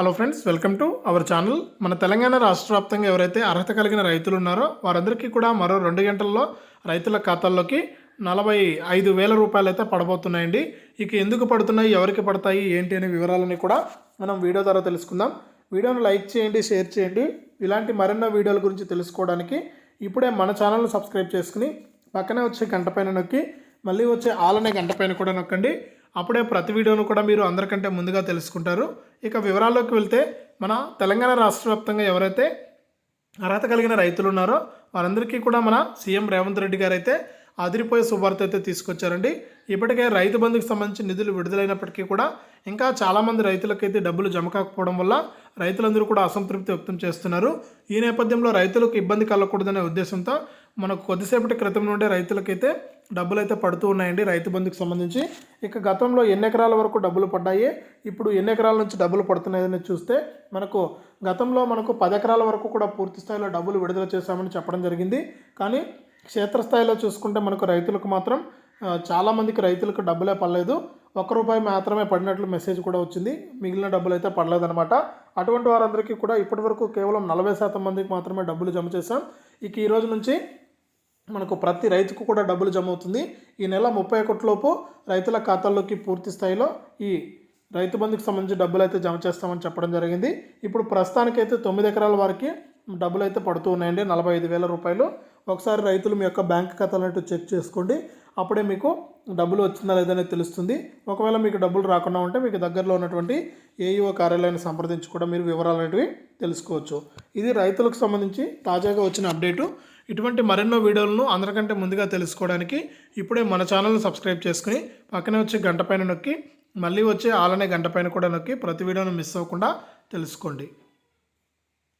Hello friends welcome to our channel మన తెలంగాణ రాష్ట్ర వ్యాప్తంగా ఎవరైతే అర్హత కలిగిన రైతులు ఉన్నారో వారందరికీ కూడా మరో రెండు గంటల్లో రైతుల ఖాతాల్లోకి నలభై ఐదు వేల రూపాయలు అయితే పడబోతున్నాయండి. ఇక ఎందుకు పడుతున్నాయి ఎవరికి పడతాయి ఏంటి అనే వివరాలని కూడా మనం వీడియో ద్వారా తెలుసుకుందాం. వీడియోను లైక్ చేయండి షేర్ చేయండి. ఇలాంటి మరెన్నో వీడియోల గురించి తెలుసుకోవడానికి ఇప్పుడే మన ఛానల్ను సబ్స్క్రైబ్ చేసుకుని పక్కనే వచ్చే గంట పైన నొక్కి మళ్ళీ వచ్చే ఆలనే గంట పైన కూడా నొక్కండి. అప్పుడే ప్రతి వీడియోను కూడా మీరు అందరికంటే ముందుగా తెలుసుకుంటారు. ఇక వివరాల్లోకి వెళ్తే మన తెలంగాణ రాష్ట్ర వ్యాప్తంగా ఎవరైతే అర్హత కలిగిన రైతులు ఉన్నారో వారందరికీ కూడా మన సీఎం రేవంత్ రెడ్డి గారు అయితే అదిరిపోయే శుభార్త అయితే తీసుకొచ్చారండి. ఇప్పటికే రైతు బంధుకు సంబంధించి నిధులు విడుదలైనప్పటికీ కూడా ఇంకా చాలామంది రైతులకైతే డబ్బులు జమ కాకపోవడం వల్ల రైతులందరూ కూడా అసంతృప్తి వ్యక్తం చేస్తున్నారు. ఈ నేపథ్యంలో రైతులకు ఇబ్బంది కలగకూడదనే ఉద్దేశంతో మనకు కొద్దిసేపటి క్రితం నుండే రైతులకైతే డబ్బులు అయితే పడుతూ ఉన్నాయండి రైతు బంధుకు సంబంధించి. ఇక గతంలో ఎన్ని ఎకరాల వరకు డబ్బులు పడ్డాయి ఇప్పుడు ఎన్ని ఎకరాల నుంచి డబ్బులు పడుతున్నాయని చూస్తే మనకు గతంలో మనకు పది ఎకరాల వరకు కూడా పూర్తి స్థాయిలో డబ్బులు విడుదల చేశామని చెప్పడం జరిగింది. కానీ క్షేత్రస్థాయిలో చూసుకుంటే మనకు రైతులకు మాత్రం చాలామందికి రైతులకు డబ్బులే పడలేదు. ఒక్క రూపాయి మాత్రమే పడినట్లు మెసేజ్ కూడా వచ్చింది. మిగిలిన డబ్బులు అయితే పడలేదన్నమాట. అటువంటి వారందరికీ కూడా ఇప్పటివరకు కేవలం నలభై శాతం మందికి మాత్రమే డబ్బులు జమ చేశాం. ఇక ఈ రోజు నుంచి మనకు ప్రతి రైతుకు కూడా డబ్బులు జమ అవుతుంది. ఈ నెల ముప్పై ఒకటిలోపు రైతుల ఖాతాల్లోకి పూర్తి స్థాయిలో ఈ రైతు బంధుకు సంబంధించి డబ్బులు అయితే జమ చేస్తామని చెప్పడం జరిగింది. ఇప్పుడు ప్రస్తుతానికైతే తొమ్మిది ఎకరాల వారికి డబ్బులు అయితే పడుతూ ఉన్నాయండి. నలభై ఐదు వేల రూపాయలు. ఒకసారి రైతులు మీ యొక్క బ్యాంక్ ఖాతాలను చెక్ చేసుకోండి. అప్పుడే మీకు డబ్బులు వచ్చిందా లేదనేది తెలుస్తుంది. ఒకవేళ మీకు డబ్బులు రాకుండా ఉంటే మీకు దగ్గరలో ఉన్నటువంటి ఏఈఓ కార్యాలయాన్ని సంప్రదించి కూడా మీరు వివరాలు అనేవి తెలుసుకోవచ్చు. ఇది రైతులకు సంబంధించి తాజాగా వచ్చిన అప్డేటు. ఇటువంటి మరెన్నో వీడియోలను అందరికంటే ముందుగా తెలుసుకోవడానికి ఇప్పుడే మన ఛానల్ని సబ్స్క్రైబ్ చేసుకుని పక్కనే వచ్చే గంట పైన నొక్కి మళ్ళీ వచ్చే ఆలనే గంట పైన కూడా నొక్కి ప్రతి వీడియోను మిస్ అవ్వకుండా తెలుసుకోండి.